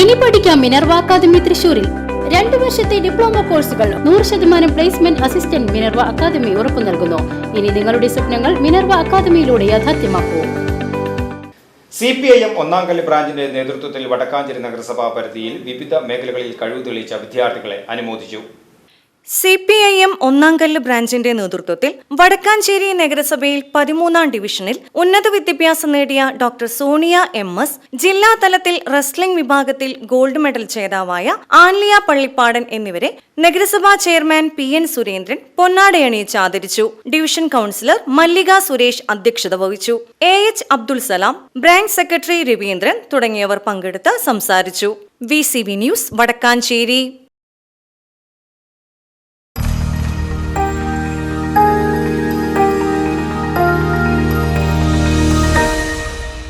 ഇനി പഠിക്കാം Minerva academy തൃശൂരിൽ രണ്ടു വർഷത്തെ ഡിപ്ലോമ കോഴ്സുകൾ നൂറ് ശതമാനം പ്ലേസ്മെന്റ് അസിസ്റ്റന്റ് മിനർവ അക്കാദമി ഉറപ്പു നൽകുന്നു. ഇനി നിങ്ങളുടെ സ്വപ്നങ്ങൾ മിനർവ അക്കാദമിയിലൂടെ യാഥാർത്ഥ്യമാക്കൂ. C P I M Onnamkallu ബ്രാഞ്ചിന്റെ നേതൃത്വത്തിൽ വടക്കാഞ്ചേരി നഗരസഭാ പരിധിയിൽ വിവിധ മേഖലകളിൽ കഴിവ് തെളിയിച്ച വിദ്യാർത്ഥികളെ അനുമോദിച്ചു. C P I M Onnamkallu ബ്രാഞ്ചിന്റെ നേതൃത്വത്തിൽ വടക്കാഞ്ചേരി നഗരസഭയിൽ പതിമൂന്നാം ഡിവിഷനിൽ ഉന്നത വിദ്യാഭ്യാസം നേടിയ ഡോക്ടർ സോണിയ എം എസ് ജില്ലാ തലത്തിൽ റെസ്ലിംഗ് വിഭാഗത്തിൽ ഗോൾഡ് മെഡൽ ജേതാവായ ആൻലിയ പള്ളിപ്പാടൻ എന്നിവരെ നഗരസഭാ ചെയർമാൻ പി എൻ സുരേന്ദ്രൻ പൊന്നാടയണിയിച്ച് ആദരിച്ചു. ഡിവിഷൻ കൌൺസിലർ മല്ലിക സുരേഷ് അധ്യക്ഷത വഹിച്ചു. A H Abdul Salam branch secretary Raveendran തുടങ്ങിയവർ പങ്കെടുത്ത് സംസാരിച്ചു. V C V news Vadakkanchery.